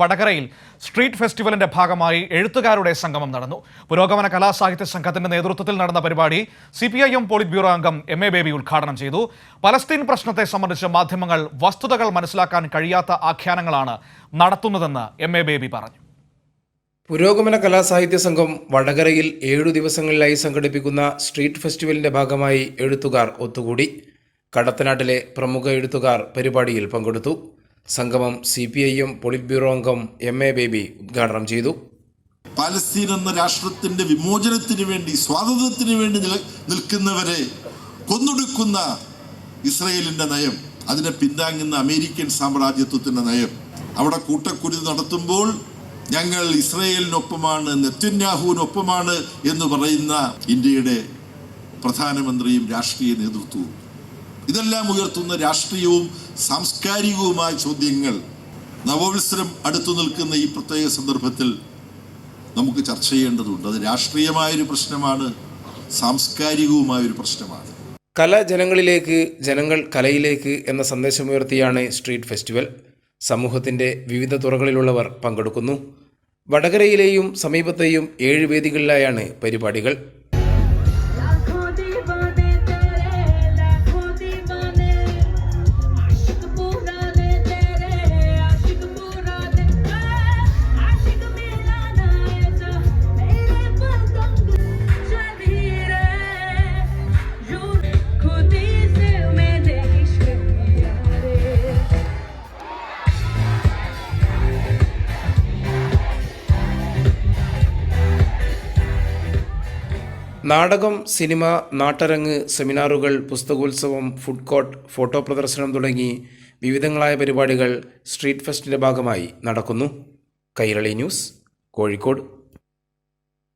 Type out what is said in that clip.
വടകരയിൽ സ്ട്രീറ്റ് ഫെസ്റ്റിവലിന്റെ ഭാഗമായി എഴുത്തുകാരുടെ സംഗമം നടന്നു. പുരോഗമന കലാസാഹിത്യ സംഘത്തിന്റെ നേതൃത്വത്തിൽ നടന്ന പരിപാടി C P I M polit bureau അംഗം എം എ ബേബി ഉദ്ഘാടനം ചെയ്തു. പലസ്തീൻ പ്രശ്നത്തെ സംബന്ധിച്ച് മാധ്യമങ്ങൾ വസ്തുതകൾ മനസ്സിലാക്കാൻ കഴിയാത്ത ആഖ്യാനങ്ങളാണ് നടത്തുന്നതെന്ന് എം എ ബേബി പറഞ്ഞു. പുരോഗമന കലാസാഹിത്യ സംഘം വടകരയിൽ ഏഴു ദിവസങ്ങളിലായി സംഘടിപ്പിക്കുന്ന സ്ട്രീറ്റ് ഫെസ്റ്റിവലിന്റെ ഭാഗമായി എഴുത്തുകാർ ഒത്തുകൂടി. കടത്തനാട്ടിലെ പ്രമുഖ എഴുത്തുകാർ പരിപാടിയിൽ പങ്കെടുത്തു. സംഗമം C P I polit bureau അംഗം എം എ ബേബി ഉദ്ഘാടനം ചെയ്തു. പാലസ്തീൻ എന്ന രാഷ്ട്രത്തിന്റെ വിമോചനത്തിന് വേണ്ടി സ്വാതന്ത്ര്യത്തിന് വേണ്ടി നിൽക്കുന്നവരെ കൊന്നൊടുക്കുന്ന ഇസ്രയേലിന്റെ നയം അതിനെ പിന്താങ്ങുന്ന അമേരിക്കൻ സാമ്രാജ്യത്വത്തിന്റെ നയം. അവിടെ കൂട്ടക്കുരുതി നടത്തുമ്പോൾ ഞങ്ങൾ ഇസ്രയേലിനൊപ്പമാണ് നെത്തന്യാഹുവിനൊപ്പമാണ് എന്ന് പറയുന്ന ഇന്ത്യയുടെ പ്രധാനമന്ത്രിയും രാഷ്ട്രീയ നേതൃത്വവും. ഇതെല്ലാം ഉയർത്തുന്ന രാഷ്ട്രീയവും സാംസ്കാരികവുമായ ചോദ്യങ്ങൾ നവോത്സരം അടുത്തു നിൽക്കുന്ന ഈ പ്രത്യേക സന്ദർഭത്തിൽ നമുക്ക് ചർച്ച ചെയ്യേണ്ടതുണ്ട്. അത് രാഷ്ട്രീയമായൊരു പ്രശ്നമാണ് സാംസ്കാരികവുമായൊരു പ്രശ്നമാണ്. കല ജനങ്ങളിലേക്ക് ജനങ്ങൾ കലയിലേക്ക് എന്ന സന്ദേശമുയർത്തിയാണ് സ്ട്രീറ്റ് ഫെസ്റ്റിവൽ. സമൂഹത്തിന്റെ വിവിധ തുറകളിലുള്ളവർ പങ്കെടുക്കുന്നു. വടകരയിലെയും സമീപത്തെയും ഏഴ് വേദികളിലായാണ് പരിപാടികൾ. നാടകം സിനിമ നാട്ടരങ്ങ് സെമിനാറുകൾ പുസ്തകോത്സവം ഫുഡ് കോർട്ട് ഫോട്ടോ പ്രദർശനം തുടങ്ങി വിവിധങ്ങളായ പരിപാടികൾ സ്ട്രീറ്റ് ഫെസ്റ്റിന്റെ ഭാഗമായി നടക്കുന്നു. കൈരളി ന്യൂസ് കോഴിക്കോട്.